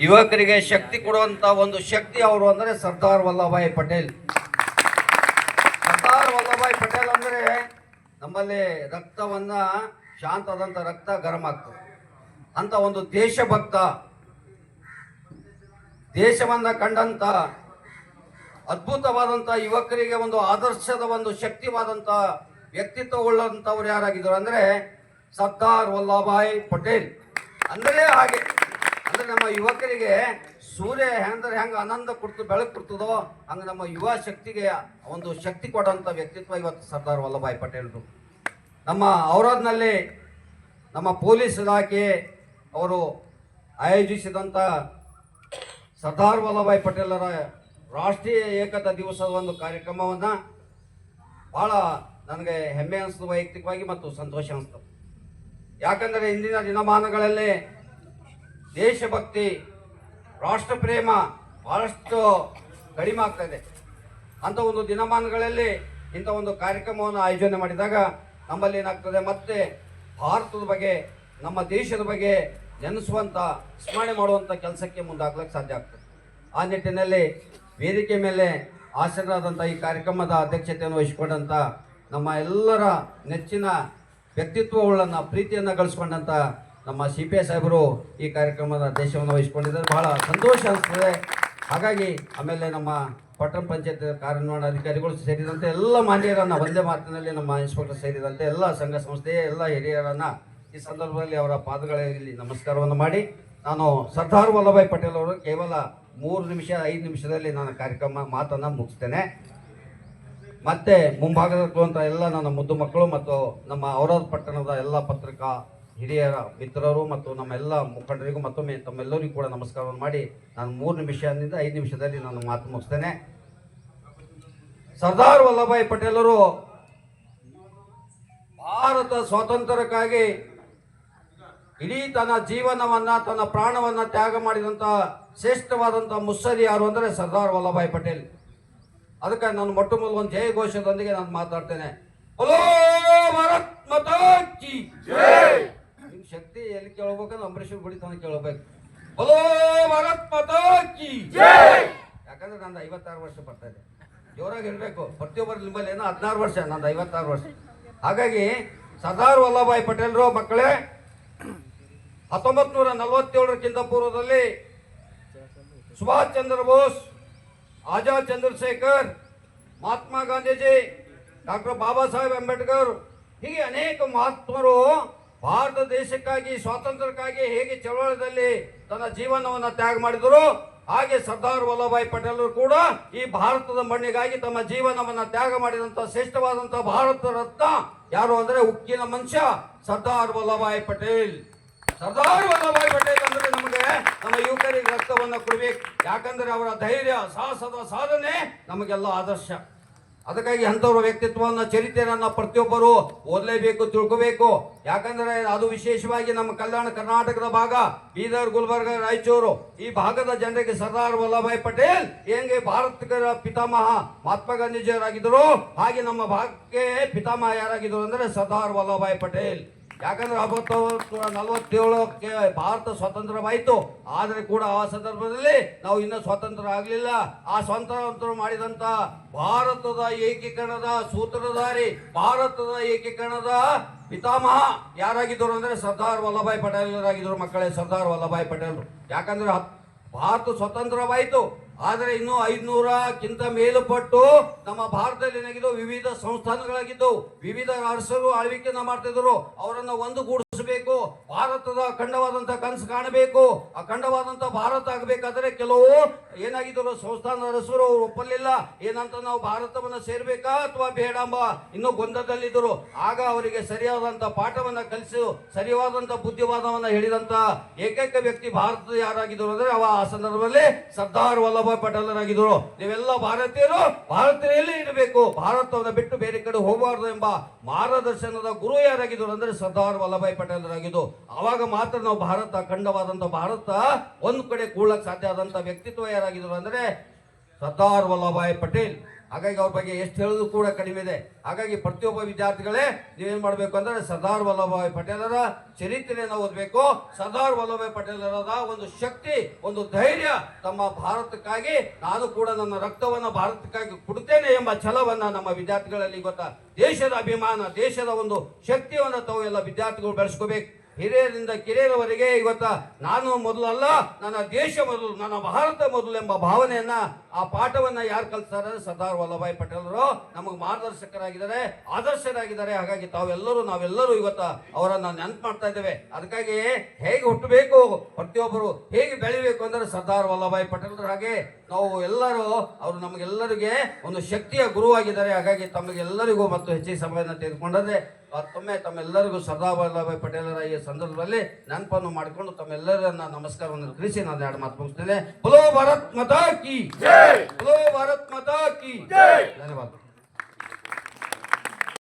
ಯುವಕರಿಗೆ ಶಕ್ತಿ ಕೊಡುವಂತ ಒಂದು ಶಕ್ತಿ ಅವರು ಅಂದರೆ ಸರ್ದಾರ್ ವಲ್ಲಭಾಯ್ ಪಟೇಲ್. ಸರ್ದಾರ್ ವಲ್ಲಭಾಯ್ ಪಟೇಲ್ ಅಂದರೆ ನಮ್ಮಲ್ಲಿ ರಕ್ತವನ್ನ ಶಾಂತದಂತ ರಕ್ತ ಗರಂ ಆಗ್ತದೆ. ಅಂತ ಒಂದು ದೇಶಭಕ್ತ. ದೇಶವನ್ನ ಕಂಡಂತ ಅದ್ಭುತವಾದಂತ ಯುವಕರಿಗೆ ಒಂದು ಆದರ್ಶದ ಒಂದು ಶಕ್ತಿವಾದಂತ ವ್ಯಕ್ತಿತ್ವ ಉಳ್ಳಂತವ್ರು ಯಾರಾಗಿದ್ರು ಅಂದ್ರೆ ಸರ್ದಾರ್ ವಲ್ಲಭಾಯ್ ಪಟೇಲ್. ಅಂದ್ರೆ ಹಾಗೆ. ನಮ್ಮ ಯುವಕರಿಗೆ ಸೂರ್ಯ ಹೆಂದ್ರೆ ಹೆಂಗ ಆನಂದ ಕೊಡ್ತು, ಬೆಳಕು ಕೊಡ್ತದೋ, ಹಂಗೆ ನಮ್ಮ ಯುವ ಶಕ್ತಿಗೆ ಒಂದು ಶಕ್ತಿ ಕೊಡುವಂತ ವ್ಯಕ್ತಿತ್ವ ಇವತ್ತು ಸರ್ದಾರ್ ವಲ್ಲಭಾಯ್ ಪಟೇಲ್ರು. ನಮ್ಮ ಔರಾದ್ನಲ್ಲಿ ನಮ್ಮ ಪೊಲೀಸ್ ಇಲಾಖೆ ಅವರು ಆಯೋಜಿಸಿದಂಥ ಸರ್ದಾರ್ ವಲ್ಲಭಾಯ್ ಪಟೇಲರ ರಾಷ್ಟ್ರೀಯ ಏಕತಾ ದಿವಸದ ಒಂದು ಕಾರ್ಯಕ್ರಮವನ್ನು ಭಾಳ ನನಗೆ ಹೆಮ್ಮೆ ಅನಿಸ್ತು ವೈಯಕ್ತಿಕವಾಗಿ ಮತ್ತು ಸಂತೋಷ ಅನಿಸ್ತು ಯಾಕಂದರೆ ಇಂದಿನ ದಿನಮಾನಗಳಲ್ಲಿ ದೇಶಭಕ್ತಿ ರಾಷ್ಟ್ರ ಪ್ರೇಮ ಬಹಳಷ್ಟು ಕಡಿಮೆ ಆಗ್ತಾ ಇದೆ ಅಂತ ಒಂದು ದಿನಮಾನಗಳಲ್ಲಿ ಇಂಥ ಒಂದು ಕಾರ್ಯಕ್ರಮವನ್ನು ಆಯೋಜನೆ ಮಾಡಿದಾಗ ನಮ್ಮಲ್ಲಿ ಏನಾಗ್ತದೆ, ಮತ್ತೆ ಭಾರತದ ಬಗ್ಗೆ, ನಮ್ಮ ದೇಶದ ಬಗ್ಗೆ ನೆನೆಸುವಂಥ, ಸ್ಮರಣೆ ಮಾಡುವಂಥ ಕೆಲಸಕ್ಕೆ ಮುಂದಾಗ್ಲಿಕ್ಕೆ ಸಾಧ್ಯ ಆಗ್ತದೆ. ಆ ನಿಟ್ಟಿನಲ್ಲಿ ವೇದಿಕೆ ಮೇಲೆ ಆಸನರಾದಂಥ ಈ ಕಾರ್ಯಕ್ರಮದ ಅಧ್ಯಕ್ಷತೆಯನ್ನು ವಹಿಸಿಕೊಂಡಂಥ ನಮ್ಮ ಎಲ್ಲರ ನೆಚ್ಚಿನ ವ್ಯಕ್ತಿತ್ವಗಳನ್ನು ಪ್ರೀತಿಯನ್ನು ಗಳಿಸ್ಕೊಂಡಂಥ ನಮ್ಮ ಸಿ ಪಿ ಎಸ್ ಸಾಹೇಬರು ಈ ಕಾರ್ಯಕ್ರಮದ ಅಧ್ಯಕ್ಷವನ್ನು ವಹಿಸಿಕೊಂಡಿದ್ದಾರೆ. ಬಹಳ ಸಂತೋಷ ಅನಿಸ್ತದೆ ಹಾಗಾಗಿ ಆಮೇಲೆ ನಮ್ಮ ಪಟ್ಟಣ ಪಂಚಾಯತ್ ಕಾರ್ಯನಿರ್ವಹಣಾಧಿಕಾರಿಗಳು ಸೇರಿದಂತೆ ಎಲ್ಲ ಮಾನ್ಯರನ್ನು ಒಂದೇ ಮಾತಿನಲ್ಲಿ ನಮ್ಮ ಇನ್ಸ್ಪೆಕ್ಟರ್ ಸೇರಿದಂತೆ ಎಲ್ಲ ಸಂಘ ಸಂಸ್ಥೆಯ ಎಲ್ಲ ಹಿರಿಯರನ್ನು ಈ ಸಂದರ್ಭದಲ್ಲಿ ಅವರ ಪಾದಗಳಲ್ಲಿ ನಮಸ್ಕಾರವನ್ನು ಮಾಡಿ, ನಾನು ಸರ್ದಾರ್ ವಲ್ಲಭಾಯ್ ಪಟೇಲ್ ಅವರು ಕೇವಲ ಮೂರು ನಿಮಿಷ, ಐದು ನಿಮಿಷದಲ್ಲಿ ನಾನು ಕಾರ್ಯಕ್ರಮ ಮಾತನ್ನು ಮುಗಿಸ್ತೇನೆ. ಮತ್ತೆ ಮುಂಭಾಗದಲ್ಲಿರುವಂಥ ಎಲ್ಲ ನನ್ನ ಮುದ್ದು ಮಕ್ಕಳು ಮತ್ತು ನಮ್ಮ ಔರಾದ್ ಪಟ್ಟಣದ ಎಲ್ಲ ಪತ್ರಿಕಾ ಹಿರಿಯರ ಮಿತ್ರರು ಮತ್ತು ನಮ್ಮೆಲ್ಲ ಮುಖಂಡರಿಗೂ ಮತ್ತೊಮ್ಮೆ ತಮ್ಮೆಲ್ಲರಿಗೂ ಕೂಡ ನಮಸ್ಕಾರವನ್ನು ಮಾಡಿ ನಾನು ಮೂರು ನಿಮಿಷದಿಂದ ಐದು ನಿಮಿಷದಲ್ಲಿ ನಾನು ಮಾತು ಮುಗಿಸ್ತೇನೆ. ಸರ್ದಾರ್ ವಲ್ಲಭಾಯಿ ಪಟೇಲರು ಭಾರತ ಸ್ವಾತಂತ್ರ್ಯಕ್ಕಾಗಿ ಇಡೀ ತನ್ನ ಜೀವನವನ್ನ, ತನ್ನ ಪ್ರಾಣವನ್ನ ತ್ಯಾಗ ಮಾಡಿದಂತ ಶ್ರೇಷ್ಠವಾದಂತ ಮುಸ್ಸರಿ ಯಾರು ಅಂದರೆ ಸರ್ದಾರ್ ವಲ್ಲಭಾಯಿ ಪಟೇಲ್. ಅದಕ್ಕೆ ನಾನು ಮೊಟ್ಟ ಮೊದಲು ಒಂದು ಜಯ ಘೋಷದೊಂದಿಗೆ ನಾನು ಮಾತಾಡ್ತೇನೆ. ಹಲೋ ಭಾರತ್ ಮಾತಾ ಕಿ ನಿಮ್ ಶಕ್ತಿ ಎಲ್ಲಿ ಕೇಳ್ಬೇಕಂದ್ರೆ ಬಡಿ ಗುಡಿ ತನಕ ಕೇಳಬೇಕು. ಹಲೋ ಭಾರತ್ ಪತಾಕಿ ಯಾಕಂದ್ರೆ ನಂದು ಐವತ್ತಾರು ವರ್ಷ ಬರ್ತಾ ಇದೆ. ಜೋರಾಗಿ ಇರಬೇಕು ಪ್ರತಿಯೊಬ್ಬರು ನಿಮ್ಮಲ್ಲಿ ಏನೋ ಹದಿನಾರು ವರ್ಷ ನಂದು ಐವತ್ತಾರು ವರ್ಷ. ಹಾಗಾಗಿ ಸರ್ದಾರ್ ವಲ್ಲಭಾಯಿ ಪಟೇಲ್ರು ಮಕ್ಕಳೇ ಹತ್ತೊಂಬತ್ತು ನೂರ ನಲವತ್ತೇಳರಕ್ಕಿಂತ ಪೂರ್ವದಲ್ಲಿ ಸುಭಾಷ್ ಚಂದ್ರ ಬೋಸ್ ಆಜಾದ್ ಚಂದ್ರಶೇಖರ್ ಮಹಾತ್ಮ ಗಾಂಧೀಜಿ ಡಾಕ್ಟರ್ ಬಾಬಾ ಸಾಹೇಬ್ ಅಂಬೇಡ್ಕರ್ ಹೀಗೆ ಅನೇಕ ಮಹಾತ್ಮರು ಭಾರತ ದೇಶಕ್ಕಾಗಿ, ಸ್ವಾತಂತ್ರ್ಯಕ್ಕಾಗಿ ಹೇಗೆ ಚಳವಳದಲ್ಲಿ ತನ್ನ ಜೀವನವನ್ನು ತ್ಯಾಗ ಮಾಡಿದರು ಹಾಗೆ ಸರ್ದಾರ್ ವಲ್ಲಭಾಯ್ ಪಟೇಲರು ಕೂಡ ಈ ಭಾರತದ ಮಣ್ಣಿಗಾಗಿ ತಮ್ಮ ಜೀವನವನ್ನ ತ್ಯಾಗ ಮಾಡಿದಂತ ಶ್ರೇಷ್ಠವಾದಂತ ಭಾರತ ರತ್ನ ಯಾರು ಅಂದ್ರೆ ಉಕ್ಕಿನ ಮನುಷ್ಯ ಸರ್ದಾರ್ ವಲ್ಲಭಾಯ್ ಪಟೇಲ್. ಸರ್ದಾರ್ ವಲ್ಲಭಾಯ್ ಪಟೇಲ್ ಅಂದ್ರೆ ನಮಗೆ ನಮ್ಮ ಯುವಕರಿಗೆ ರಕ್ತವನ್ನ ಕೊಡ್ಬೇಕು. ಯಾಕಂದ್ರೆ ಅವರ ಧೈರ್ಯ, ಸಾಹಸದ ಸಾಧನೆ ನಮಗೆಲ್ಲ ಆದರ್ಶ. ಅದಕ್ಕಾಗಿ ಅಂಥವ್ರ ವ್ಯಕ್ತಿತ್ವವನ್ನು, ಚರಿತ್ರೆಯನ್ನು ಪ್ರತಿಯೊಬ್ಬರು ಓದಲೇಬೇಕು, ತಿಳ್ಕೋಬೇಕು. ಯಾಕಂದ್ರೆ ಅದು ವಿಶೇಷವಾಗಿ ನಮ್ಮ ಕಲ್ಯಾಣ ಕರ್ನಾಟಕದ ಭಾಗ, ಬೀದರ್, ಗುಲ್ಬರ್ಗ, ರಾಯಚೂರು, ಈ ಭಾಗದ ಜನರಿಗೆ ಸರ್ದಾರ್ ವಲ್ಲಭಾಯ್ ಪಟೇಲ್ ಹೆಂಗೆ ಭಾರತದ ಪಿತಾಮಹ ಮಹಾತ್ಮ ಗಾಂಧೀಜಿಯವರಾಗಿದ್ದರು, ಹಾಗೆ ನಮ್ಮ ಭಾಗಕ್ಕೆ ಪಿತಾಮಹ ಯಾರಾಗಿದ್ದರು ಅಂದ್ರೆ ಸರ್ದಾರ್ ವಲ್ಲಭಾಯ್ ಪಟೇಲ್. ಯಾಕಂದ್ರೆ ಹತ್ತೊಂಬತ್ತು ನಲವತ್ತೇಳಕ್ಕೆ ಭಾರತ ಸ್ವತಂತ್ರವಾಯಿತು ಆದರೆ ಕೂಡ ಆ ಸಂದರ್ಭದಲ್ಲಿ ನಾವು ಇನ್ನೂ ಸ್ವತಂತ್ರ ಆಗಲಿಲ್ಲ ಆ ಸ್ವತಂತ್ರ ಮಾಡಿದಂತ ಭಾರತದ ಏಕೀಕರಣದ ಸೂತ್ರಧಾರಿ, ಭಾರತದ ಏಕೀಕರಣದ ಪಿತಾಮಹ ಯಾರಾಗಿದ್ದರು ಅಂದ್ರೆ ಸರ್ದಾರ್ ವಲ್ಲಭಾಯ್ ಪಟೇಲರಾಗಿದ್ದರು ಮಕ್ಕಳೇ, ಸರ್ದಾರ್ ವಲ್ಲಭಾಯ್ ಪಟೇಲರು. ಯಾಕಂದ್ರೆ ಭಾರತ ಸ್ವತಂತ್ರವಾಯಿತು ಆದರೆ ಇನ್ನು ಐದ್ನೂರಕ್ಕಿಂತ ಮೇಲುಪಟ್ಟು ನಮ್ಮ ಭಾರತದಲ್ಲಿ ಏನಾಗಿದ್ದವು ವಿವಿಧ ಸಂಸ್ಥಾನಗಳಾಗಿದ್ದವು. ವಿವಿಧ ಅರಸರು ಆಳ್ವಿಕೆಯನ್ನ ಮಾಡ್ತಿದ್ರು. ಅವರನ್ನ ಒಂದುಗೂಡಿಸಬೇಕು. ಭಾರತದ ಅಖಂಡವಾದಂಥ ಕನಸು ಕಾಣಬೇಕು. ಅಖಂಡವಾದಂಥ ಭಾರತ ಆಗಬೇಕಾದ್ರೆ ಕೆಲವು ಏನಾಗಿದ್ದರು ಸಂಸ್ಥಾನ ಅರಸರು ಅವರು ಒಪ್ಪಲಿಲ್ಲ. ಏನಂತ ನಾವು ಭಾರತವನ್ನ ಸೇರ್ಬೇಕಾ ಅಥವಾ ಬೇಡಂಬ ಇನ್ನೂ ಗೊಂದಲದಲ್ಲಿದ್ದರು. ಆಗ ಅವರಿಗೆ ಸರಿಯಾದಂತ ಪಾಠವನ್ನ ಕಲಿಸಿ, ಸರಿಯಾದಂತ ಬುದ್ಧಿವಾದವನ್ನ ಹೇಳಿದಂತ ಏಕೈಕ ವ್ಯಕ್ತಿ ಭಾರತದ ಯಾರಾಗಿದ್ದರು ಅಂದ್ರೆ ಅವ ಆ ಸಂದರ್ಭದಲ್ಲಿ ಸರ್ದಾರ್ ವಲ್ಲಭಾಯ್ ಪಟೇಲರಾಗಿದ್ದರು ನೀವೆಲ್ಲ ಭಾರತೀಯರು ಭಾರತೀಯರಲ್ಲೇ ಇರಬೇಕು. ಭಾರತವನ್ನು ಬಿಟ್ಟು ಬೇರೆ ಕಡೆ ಹೋಗಬಾರ್ದು ಎಂಬ ಮಾರ್ಗದರ್ಶನದ ಗುರು ಯಾರಾಗಿದ್ದರು ಅಂದ್ರೆ ಸರ್ದಾರ್ ವಲ್ಲಭಾಯ್ ಪಟೇಲರಾಗಿದ್ದು ಆವಾಗ ಮಾತ್ರ ನಾವು ಭಾರತ ಖಂಡವಾದಂಥ ಭಾರತ, ಒಂದು ಕಡೆ ಕೂಳಕ್ಕೆ ಸಾಧ್ಯ ಆದಂತ ವ್ಯಕ್ತಿತ್ವ ಯಾರಾಗಿದ್ದರು ಅಂದ್ರೆ ಸರ್ದಾರ್ ವಲ್ಲಭಾಯ್ ಪಟೇಲ್. ಹಾಗಾಗಿ ಅವ್ರ ಬಗ್ಗೆ ಎಷ್ಟು ಹೇಳೋದು ಕೂಡ ಕಡಿಮೆ ಇದೆ. ಹಾಗಾಗಿ ಪ್ರತಿಯೊಬ್ಬ ವಿದ್ಯಾರ್ಥಿಗಳೇ ನೀವೇನ್ ಮಾಡಬೇಕು ಅಂದ್ರೆ ಸರ್ದಾರ್ ವಲ್ಲಭಭಾಯಿ ಪಟೇಲರ ಚರಿತ್ರೆಯನ್ನು ಓದಬೇಕು. ಸರ್ದಾರ್ ವಲ್ಲಭಭಾಯಿ ಪಟೇಲರ ಒಂದು ಶಕ್ತಿ, ಒಂದು ಧೈರ್ಯ ತಮ್ಮ ಭಾರತಕ್ಕಾಗಿ ನಾನು ಕೂಡ ನನ್ನ ರಕ್ತವನ್ನ ಭಾರತಕ್ಕಾಗಿ ಕೊಡುತ್ತೇನೆ ಎಂಬ ಛಲವನ್ನ ನಮ್ಮ ವಿದ್ಯಾರ್ಥಿಗಳಲ್ಲಿ ಗೊತ್ತಾ? ದೇಶದ ಅಭಿಮಾನ, ದೇಶದ ಒಂದು ಶಕ್ತಿಯನ್ನು ತಾವು ಎಲ್ಲ ವಿದ್ಯಾರ್ಥಿಗಳು ಬೆಳೆಸ್ಕೋಬೇಕು. ಹಿರಿಯರಿಂದ ಕಿರಿಯರವರೆಗೆ ಇವತ್ತ ನಾನು ಮೊದಲಲ್ಲ ನನ್ನ ದೇಶ ಮೊದಲು, ನನ್ನ ಭಾರತ ಮೊದಲು ಎಂಬ ಭಾವನೆಯನ್ನ ಆ ಪಾಠವನ್ನ ಯಾರು ಕಲಿಸ್ತಾರೆ? ಸರ್ದಾರ್ ವಲ್ಲಭಾಯಿ ಪಟೇಲರು ನಮಗೆ ಮಾರ್ಗದರ್ಶಕರಾಗಿದ್ದಾರೆ, ಆದರ್ಶರಾಗಿದ್ದಾರೆ. ಹಾಗಾಗಿ ತಾವೆಲ್ಲರೂ, ನಾವೆಲ್ಲರೂ ಇವತ್ತ ಅವರನ್ನ ನೆನಪು ಮಾಡ್ತಾ ಇದ್ದೇವೆ. ಅದಕ್ಕಾಗಿ ಹೇಗೆ ಹುಟ್ಟಬೇಕು? ಪ್ರತಿಯೊಬ್ಬರು ಹೇಗೆ ಬೆಳಿಬೇಕು ಅಂದರೆ ಸರ್ದಾರ್ ವಲ್ಲಭಾಯಿ ಪಟೇಲರು ಹಾಗೆ. ನಾವು ಎಲ್ಲರೂ, ಅವರು ನಮಗೆಲ್ಲರಿಗೆ ಒಂದು ಶಕ್ತಿಯ ಗುರುವಾಗಿದ್ದಾರೆ. ಹಾಗಾಗಿ ತಮಗೆಲ್ಲರಿಗೂ ಮತ್ತು ಹೆಚ್ಚಿನ ಸಮಯವನ್ನು ತೆಗೆದುಕೊಂಡರೆ ಮತ್ತೊಮ್ಮೆ ತಮ್ಮೆಲ್ಲರಿಗೂ ಸರ್ದಾರ್ ವಲ್ಲಭಾಯಿ ಪಟೇಲರ ಈ ಸಂದರ್ಭದಲ್ಲಿ ನೆನಪನ್ನು ಮಾಡಿಕೊಂಡು ತಮ್ಮೆಲ್ಲರನ್ನ ನಮಸ್ಕಾರವನ್ನು ತಿಳಿಸಿ ನಾನು ಎರಡು ಮಾತು ಮುಗಿಸ್ತೇನೆ. ಭಾರತ್ ಮಾತಾ ಕಿ ಭಾರತ್ ಮಾತಾ ಕಿ ಧನ್ಯವಾದ